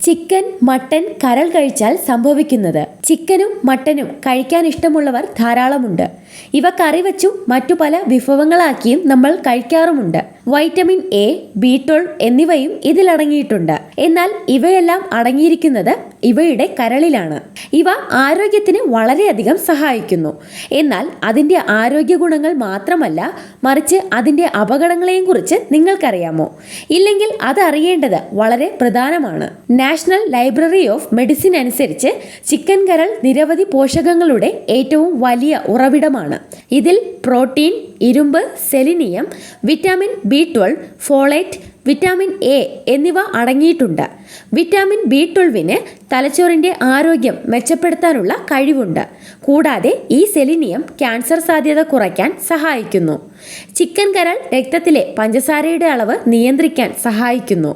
Chicken mutton കരൾ കഴിച്ചാൽ സംഭവിക്കുന്നത്. ചിക്കനും മട്ടനും കഴിക്കാൻ ഇഷ്ടമുള്ളവർ ധാരാളമുണ്ട്. ഇവ കറി വച്ചും മറ്റു പല വിഭവങ്ങളാക്കിയും നമ്മൾ കഴിക്കാറുമുണ്ട്. വൈറ്റമിൻ എ ബി ട്വൽവ് എന്നിവയും ഇതിലടങ്ങിയിട്ടുണ്ട്. എന്നാൽ ഇവയെല്ലാം അടങ്ങിയിരിക്കുന്നത് ഇവയുടെ കരളിലാണ്. ഇവ ആരോഗ്യത്തിന് വളരെയധികം സഹായിക്കുന്നു. എന്നാൽ അതിന്റെ ആരോഗ്യ ഗുണങ്ങൾ മാത്രമല്ല മറിച്ച് അതിന്റെ അപകടങ്ങളെയും കുറിച്ച് നിങ്ങൾക്കറിയാമോ? ഇല്ലെങ്കിൽ അത് അറിയേണ്ടത് വളരെ പ്രധാനമാണ്. നാഷണൽ ലൈബ്രറി ഓഫ് മെഡിസിൻ അനുസരിച്ച് ചിക്കൻ കരൾ നിരവധി പോഷകങ്ങളുടെ ഏറ്റവും വലിയ ഉറവിടമാണ്. ഇതിൽ പ്രോട്ടീൻ ഇരുമ്പ് selenium vitamin B twelve folate vitamin A എന്നിവ അടങ്ങിയിട്ടുണ്ട്. വിറ്റാമിൻ ബി ട്വൽവിന് തലച്ചോറിന്റെ ആരോഗ്യം മെച്ചപ്പെടുത്താനുള്ള കഴിവുണ്ട്. കൂടാതെ ഈ സെലിനിയം ക്യാൻസർ സാധ്യത കുറയ്ക്കാൻ സഹായിക്കുന്നു. ചിക്കൻ കരൾ രക്തത്തിലെ പഞ്ചസാരയുടെ അളവ് നിയന്ത്രിക്കാൻ സഹായിക്കുന്നു.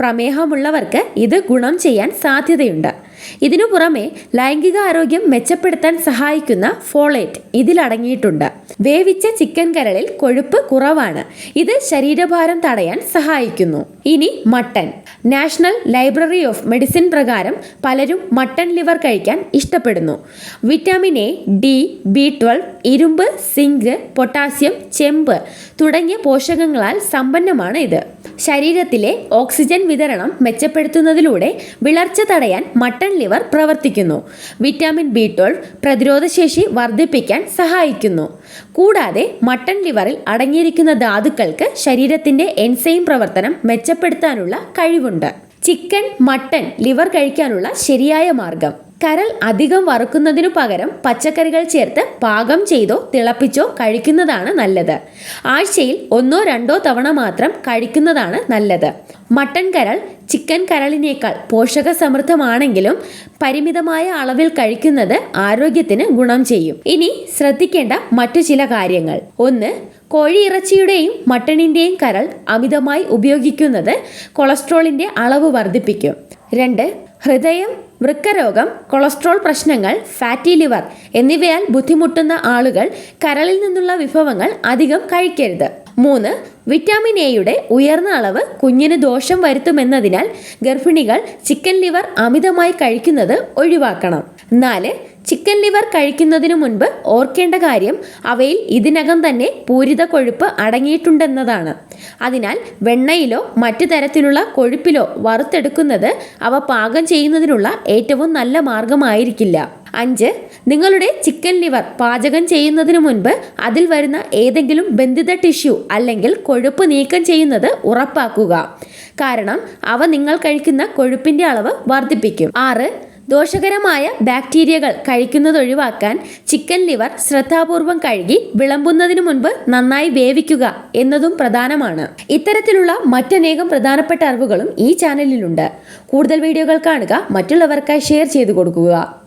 പ്രമേഹമുള്ളവർക്ക് ഇത് ഗുണം ചെയ്യാൻ സാധ്യതയുണ്ട്. ഇതിനു പുറമെ ലൈംഗിക ആരോഗ്യം മെച്ചപ്പെടുത്താൻ സഹായിക്കുന്ന ഫോളേറ്റ് ഇതിലടങ്ങിയിട്ടുണ്ട് വേവിച്ച ചിക്കൻ കരളിൽ കൊഴുപ്പ് കുറവാണ്. ഇത് ശരീരഭാരം തടയാൻ സഹായിക്കുന്നു. ഇനി mutton national library of medicine പ്രകാരം പലരും മട്ടൻ ലിവർ കഴിക്കാൻ ഇഷ്ടപ്പെടുന്നു. Vitamin A D B twelve ഇരുമ്പ് സിങ്ക് പൊട്ടാസ്യം ചെമ്പ് തുടങ്ങിയ പോഷകങ്ങളാൽ സമ്പന്നമാണ് ഇത്. ശരീരത്തിലെ ഓക്സിജൻ വിതരണം മെച്ചപ്പെടുത്തുന്നതിലൂടെ വിളർച്ച തടയാൻ മട്ടൺ ലിവർ പ്രവർത്തിക്കുന്നു. വിറ്റാമിൻ ബി ട്വൽവ് പ്രതിരോധശേഷി വർദ്ധിപ്പിക്കാൻ സഹായിക്കുന്നു. കൂടാതെ മട്ടൺ ലിവറിൽ അടങ്ങിയിരിക്കുന്ന ധാതുക്കൾക്ക് ശരീരത്തിന്റെ എൻസൈം പ്രവർത്തനം മെച്ചപ്പെടുത്താനുള്ള കഴിവുണ്ട്. ചിക്കൻ മട്ടൺ ലിവർ കഴിക്കാനുള്ള ശരിയായ മാർഗം. കരൾ അധികം വറുക്കുന്നതിനു പകരം പച്ചക്കറികൾ ചേർത്ത് പാകം ചെയ്തോ തിളപ്പിച്ചോ കഴിക്കുന്നതാണ് നല്ലത്. ആഴ്ചയിൽ ഒന്നോ രണ്ടോ തവണ മാത്രം കഴിക്കുന്നതാണ് നല്ലത്. മട്ടൻ കരൾ ചിക്കൻ കരളിനേക്കാൾ പോഷക സമൃദ്ധമാണെങ്കിലും പരിമിതമായ അളവിൽ കഴിക്കുന്നത് ആരോഗ്യത്തിന് ഗുണം ചെയ്യും. ഇനി ശ്രദ്ധിക്കേണ്ട മറ്റു ചില കാര്യങ്ങൾ. ഒന്ന് കോഴി ഇറച്ചിയുടെയും മട്ടണിന്റെയും കരൾ അമിതമായി ഉപയോഗിക്കുന്നത് കൊളസ്ട്രോളിന്റെ അളവ് വർദ്ധിപ്പിക്കും. രണ്ട് ഹൃദയം വൃക്കരോഗം കൊളസ്ട്രോൾ പ്രശ്നങ്ങൾ ഫാറ്റി ലിവർ എന്നിവയാൽ ബുദ്ധിമുട്ടുന്ന ആളുകൾ കരളിൽ നിന്നുള്ള വിഭവങ്ങൾ അധികം കഴിക്കരുത്. മൂന്ന് വിറ്റാമിൻ എയുടെ ഉയർന്ന അളവ് കുഞ്ഞിന് ദോഷം വരുത്തുമെന്നതിനാൽ ഗർഭിണികൾ ചിക്കൻ ലിവർ അമിതമായി കഴിക്കുന്നത് ഒഴിവാക്കണം. നാല് ചിക്കൻ ലിവർ കഴിക്കുന്നതിനു മുൻപ് ഓർക്കേണ്ട കാര്യം അവയിൽ ഇതിനകം തന്നെ പൂരിത കൊഴുപ്പ് അടങ്ങിയിട്ടുണ്ടെന്നതാണ്. അതിനാൽ വെണ്ണയിലോ മറ്റു തരത്തിലുള്ള കൊഴുപ്പിലോ വറുത്തെടുക്കുന്നത് അവ പാകം ചെയ്യുന്നതിനുള്ള ഏറ്റവും നല്ല മാർഗമായിരിക്കില്ല. അഞ്ച് നിങ്ങളുടെ ചിക്കൻ ലിവർ പാചകം ചെയ്യുന്നതിന് മുൻപ് അതിൽ വരുന്ന ഏതെങ്കിലും ബന്ധിത ടിഷ്യൂ അല്ലെങ്കിൽ കൊഴുപ്പ് നീക്കം ചെയ്യുന്നത് ഉറപ്പാക്കുക. കാരണം അവ നിങ്ങൾ കഴിക്കുന്ന കൊഴുപ്പിന്റെ അളവ് വർദ്ധിപ്പിക്കും. ആറ് ദോഷകരമായ ബാക്ടീരിയകൾ കഴിക്കുന്നത് ഒഴിവാക്കാൻ ചിക്കൻ ലിവർ ശ്രദ്ധാപൂർവം കഴുകി വിളമ്പുന്നതിന് മുൻപ് നന്നായി വേവിക്കുക എന്നതും പ്രധാനമാണ്. ഇത്തരത്തിലുള്ള മറ്റനേകം പ്രധാനപ്പെട്ട അറിവുകളും ഈ ചാനലിലുണ്ട്. കൂടുതൽ വീഡിയോകൾ കാണുക മറ്റുള്ളവർക്കായി ഷെയർ ചെയ്തു കൊടുക്കുക.